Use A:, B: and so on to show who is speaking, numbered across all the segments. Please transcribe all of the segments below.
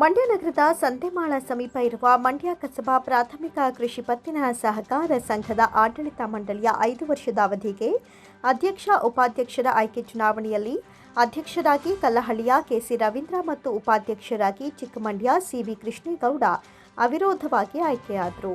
A: ಮಂಡ್ಯ ನಗರದ ಸಂತೆಮಾಳ ಸಮೀಪ ಇರುವ ಮಂಡ್ಯ ಕಸಬಾ ಪ್ರಾಥಮಿಕ ಕೃಷಿ ಪತ್ತಿನ ಸಹಕಾರ ಸಂಘದ ಆಡಳಿತ ಮಂಡಳಿಯ ಐದು ವರ್ಷದ ಅವಧಿಗೆ ಅಧ್ಯಕ್ಷ ಉಪಾಧ್ಯಕ್ಷರ ಆಯ್ಕೆ ಚುನಾವಣೆಯಲ್ಲಿ ಅಧ್ಯಕ್ಷರಾಗಿ ಕಲ್ಲಹಳ್ಳಿಯ ಕೆಸಿ ರವೀಂದ್ರ ಮತ್ತು ಉಪಾಧ್ಯಕ್ಷರಾಗಿ ಚಿಕ್ಕಮಂಡ್ಯ ಸಿವಿ ಕೃಷ್ಣೇಗೌಡ ಅವಿರೋಧವಾಗಿ ಆಯ್ಕೆಯಾದರು.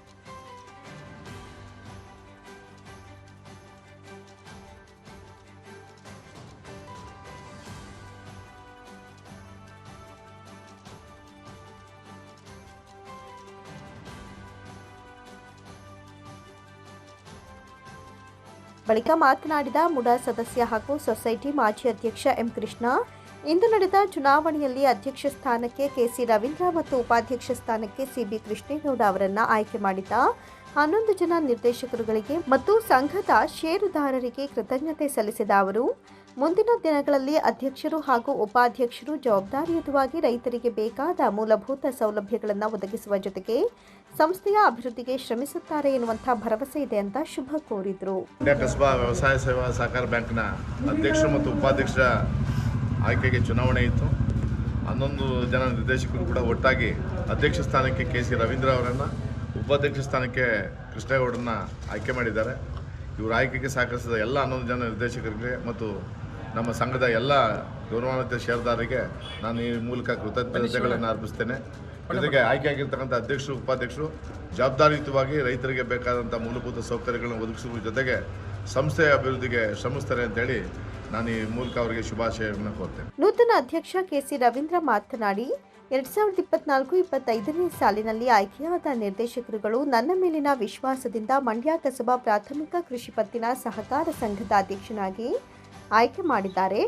A: ಬಳಿಕ ಮಾತನಾಡಿದ ಮುಡಾ ಸದಸ್ಯ ಹಾಗೂ ಸೊಸೈಟಿ ಮಾಜಿ ಅಧ್ಯಕ್ಷ ಎಂ ಕೃಷ್ಣ, ಇಂದು ನಡೆದ ಚುನಾವಣೆಯಲ್ಲಿ ಅಧ್ಯಕ್ಷ ಸ್ಥಾನಕ್ಕೆ ಕೆಸಿ ರವೀಂದ್ರ ಮತ್ತು ಉಪಾಧ್ಯಕ್ಷ ಸ್ಥಾನಕ್ಕೆ ಸಿಬಿ ಕೃಷ್ಣೇಗೌಡ ಅವರನ್ನ ಆಯ್ಕೆ ಮಾಡಿದ ಹನ್ನೊಂದು ಜನ ನಿರ್ದೇಶಕರುಗಳಿಗೆ ಮತ್ತು ಸಂಘದ ಷೇರುದಾರರಿಗೆ ಕೃತಜ್ಞತೆ ಸಲ್ಲಿಸಿದ ಅವರು ಮುಂದಿನ ದಿನಗಳಲ್ಲಿ ಅಧ್ಯಕ್ಷರು ಹಾಗೂ ಉಪಾಧ್ಯಕ್ಷರು ಜವಾಬ್ದಾರಿಯುತವಾಗಿ ರೈತರಿಗೆ ಬೇಕಾದ ಮೂಲಭೂತ ಸೌಲಭ್ಯಗಳನ್ನು ಒದಗಿಸುವ ಜೊತೆಗೆ ಸಂಸ್ಥೆಯ ಅಭಿವೃದ್ಧಿಗೆ ಶ್ರಮಿಸುತ್ತಾರೆ ಎನ್ನುವಂಥ ಭರವಸೆ ಇದೆ ಅಂತ ಶುಭ ಕೋರಿದರು.
B: ಕಸಬಾ ವ್ಯವಸಾಯ ಸೇವಾ ಸಹಕಾರ ಬ್ಯಾಂಕ್ನ ಅಧ್ಯಕ್ಷರು ಮತ್ತು ಉಪಾಧ್ಯಕ್ಷರ ಆಯ್ಕೆಗೆ ಚುನಾವಣೆ ಇತ್ತು. ಹನ್ನೊಂದು ಜನ ನಿರ್ದೇಶಕರು ಕೂಡ ಒಟ್ಟಾಗಿ ಅಧ್ಯಕ್ಷ ಸ್ಥಾನಕ್ಕೆ ಕೆ ಸಿ ರವೀಂದ್ರ ಅವರನ್ನು, ಉಪಾಧ್ಯಕ್ಷ ಸ್ಥಾನಕ್ಕೆ ಕೃಷ್ಣೇಗೌಡರನ್ನ ಆಯ್ಕೆ ಮಾಡಿದ್ದಾರೆ. ಇವರು ಆಯ್ಕೆಗೆ ಸಹಕರಿಸಿದ ಎಲ್ಲ ಹನ್ನೊಂದು ಜನ ನಿರ್ದೇಶಕರಿಗೆ ಮತ್ತು ನಮ್ಮ ಸಂಘದ ಎಲ್ಲ ಗೌರವಾನ್ವಿತ ಷೇರ್ದಾರರಿಗೆ ನಾನು ಈ ಮೂಲಕ ಕೃತಜ್ಞತೆಗಳನ್ನು ಅರ್ಪಿಸ್ತೇನೆ. ಜೊತೆಗೆ ಆಯ್ಕೆಯಾಗಿರ್ತಕ್ಕಂಥ ಅಧ್ಯಕ್ಷರು ಉಪಾಧ್ಯಕ್ಷರು ಜವಾಬ್ದಾರಿಯುತವಾಗಿ ರೈತರಿಗೆ ಬೇಕಾದಂಥ ಮೂಲಭೂತ ಸೌಕರ್ಯಗಳನ್ನು ಒದಗಿಸುವ ಜೊತೆಗೆ ಸಂಸ್ಥೆಯ ಅಭಿವೃದ್ಧಿಗೆ ಶ್ರಮಿಸ್ತಾರೆ ಅಂತೇಳಿ ನಾನು ಈ ಮೂಲಕ ಅವರಿಗೆ ಶುಭಾಶಯಗಳನ್ನು ಕೋರ್ತೇನೆ.
A: ನೂತನ ಅಧ್ಯಕ್ಷ ಕೆಸಿ ರವೀಂದ್ರ ಮಾತನಾಡಿ ಎರಡ್ ಸಾವಿರದ ಇಪ್ಪತ್ನಾಲ್ಕು ಇಪ್ಪತ್ತೈದನೇ ಸಾಲಿನಲ್ಲಿ ಆಯ್ಕೆಯಾದ ನಿರ್ದೇಶಕರುಗಳು ನನ್ನ ಮೇಲಿನ ವಿಶ್ವಾಸದಿಂದ ಮಂಡ್ಯ ಕಸಬಾ ಪ್ರಾಥಮಿಕ ಕೃಷಿ ಪತ್ತಿನ ಸಹಕಾರ ಸಂಘದ ಅಧ್ಯಕ್ಷನಾಗಿ ಆಯ್ಕೆ ಮಾಡಿದ್ದಾರೆ.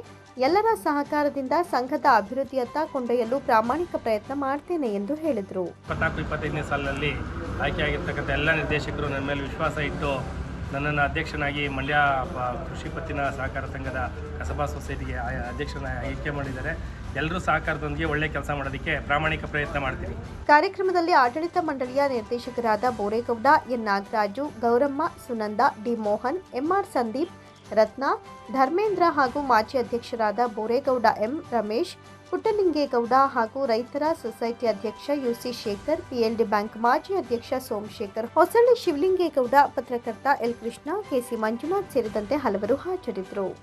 A: ಎಲ್ಲರ ಸಹಕಾರದಿಂದ ಸಂಘದ ಅಭಿವೃದ್ಧಿಯತ್ತ ಕೊಂಡೊಯ್ಯಲು ಪ್ರಾಮಾಣಿಕ ಪ್ರಯತ್ನ ಮಾಡ್ತೇನೆ ಎಂದು ಹೇಳಿದರು.
C: ಇಪ್ಪತ್ನಾಲ್ಕು ಇಪ್ಪತ್ತೈದನೇ ಸಾಲಿನಲ್ಲಿ ಆಯ್ಕೆಯಾಗಿರ್ತಕ್ಕಂಥ ಎಲ್ಲ ನಿರ್ದೇಶಕರು ನನ್ನ ಮೇಲೆ ವಿಶ್ವಾಸ ಇಟ್ಟು ನನ್ನನ್ನು ಅಧ್ಯಕ್ಷನಾಗಿ ಮಂಡ್ಯ ಕೃಷಿ ಪತ್ತಿನ ಸಹಕಾರ ಸಂಘದ ಕಸಬಾ ಸೊಸೈಟಿಗೆ ಅಧ್ಯಕ್ಷನ ಅಧ್ಯಕ್ಷನಾಗಿ ಆಯ್ಕೆ ಮಾಡಿದ್ದಾರೆ. ಎಲ್ಲರೂ ಸಹಕಾರದೊಂದಿಗೆ ಒಳ್ಳೆ ಕೆಲಸ ಮಾಡೋದಕ್ಕೆ ಪ್ರಾಮಾಣಿಕ ಪ್ರಯತ್ನ ಮಾಡ್ತೀನಿ.
A: ಕಾರ್ಯಕ್ರಮದಲ್ಲಿ ಆಡಳಿತ ಮಂಡಳಿಯ ನಿರ್ದೇಶಕರಾದ Boregowda N Nagaraju Gowramma Sunanda D Mohan MR Sandeep Ratna, Dharmendra ಹಾಗೂ ಮಾಜಿ ಅಧ್ಯಕ್ಷರಾದ ಬೋರೇಗೌಡ ಎಂ ರಮೇಶ್, ಪುಟ್ಟಲಿಂಗೇಗೌಡ ಹಾಗೂ ರೈತರ ಸೊಸೈಟಿ ಅಧ್ಯಕ್ಷ ಯುಸಿ ಶೇಖರ್, ಪಿಎಲ್ಡಿ ಬ್ಯಾಂಕ್ ಮಾಜಿ ಅಧ್ಯಕ್ಷ ಸೋಮಶೇಖರ್, ಹೊಸಳ್ಳಿ ಶಿವಲಿಂಗೇಗೌಡ, ಪತ್ರಕರ್ತ ಎಲ್ ಕೃಷ್ಣ ಕೆಸಿ ಮಂಜುನಾಥ್ ಸೇರಿದಂತೆ ಹಲವರು ಹಾಜರಿದ್ದರು.